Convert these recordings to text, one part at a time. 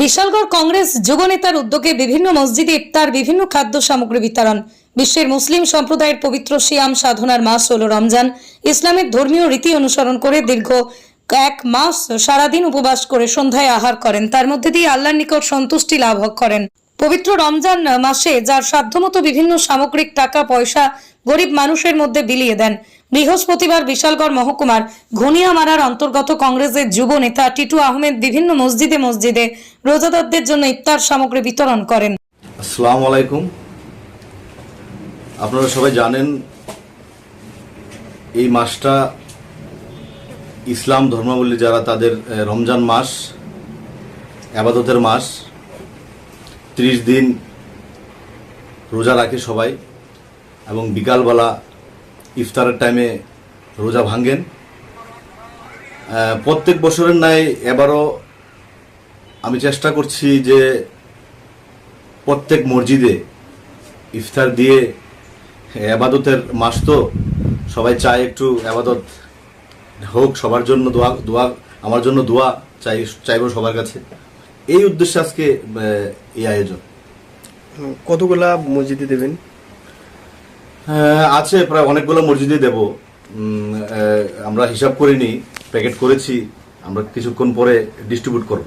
বিশালগড় কংগ্রেস যুবনেতার উদ্যোগে বিভিন্ন মসজিদে ইফতার, বিভিন্ন খাদ্য সামগ্রী বিতরণ। বিশ্বের মুসলিম সম্প্রদায়ের পবিত্র শিয়াম সাধনার মাস হল রমজান। ইসলামের ধর্মীয় রীতি অনুসরণ করে দীর্ঘ এক মাস সারাদিন উপবাস করে সন্ধ্যায় আহার করেন। তার মধ্যে দিয়ে আল্লাহর নিকট সন্তুষ্টি লাভ করেন। পবিত্র রমজান মাসে যার সাধ্যমতো বিভিন্ন সামগ্রিক টাকা, পয়সা গরিব মানুষের মধ্যে বিলিয়ে দেন। বৃহস্পতিবার বিশালগড় মহকুমার ঘনিয়ামারার অন্তর্গত কংগ্রেসের যুব নেতা টিটু আহমেদ বিভিন্ন মসজিদে মসজিদে রোজাদারদের জন্য ইফতার সামগ্রী বিতরণ করেন। আসসালামু আলাইকুম। আপনারা সবাই জানেন, এই মাসটা ইসলাম ধর্মাবলী যারা তাদের রমজান মাস, আবাদতের মাস ত্রিশ দিন রোজা রাখে সবাই এবং বিকালবেলা ইফতারের টাইমে রোজা ভাঙ্গেন প্রত্যেক বছরের ন্যায় এবারও আমি চেষ্টা করছি যে প্রত্যেক মসজিদে ইফতার দিয়ে আবাদতের মাস তো সবাই চায় একটু আবাদত হোক, সবার জন্য দোয়া দোয়া, আমার জন্য দোয়া চাই, চাইব সবার কাছে। এই উদ্দেশ্যে আজকে এই আয়োজন। কতগুলা মসজিদে দেবেন? আছে প্রায় অনেকগুলো মসজিদে দেব। আমরা হিসাব করিনি প্যাকেট করেছি আমরা কিছুক্ষণ পরে ডিস্ট্রিবিউট করব।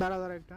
দাঁড়া দাঁড়া একটা।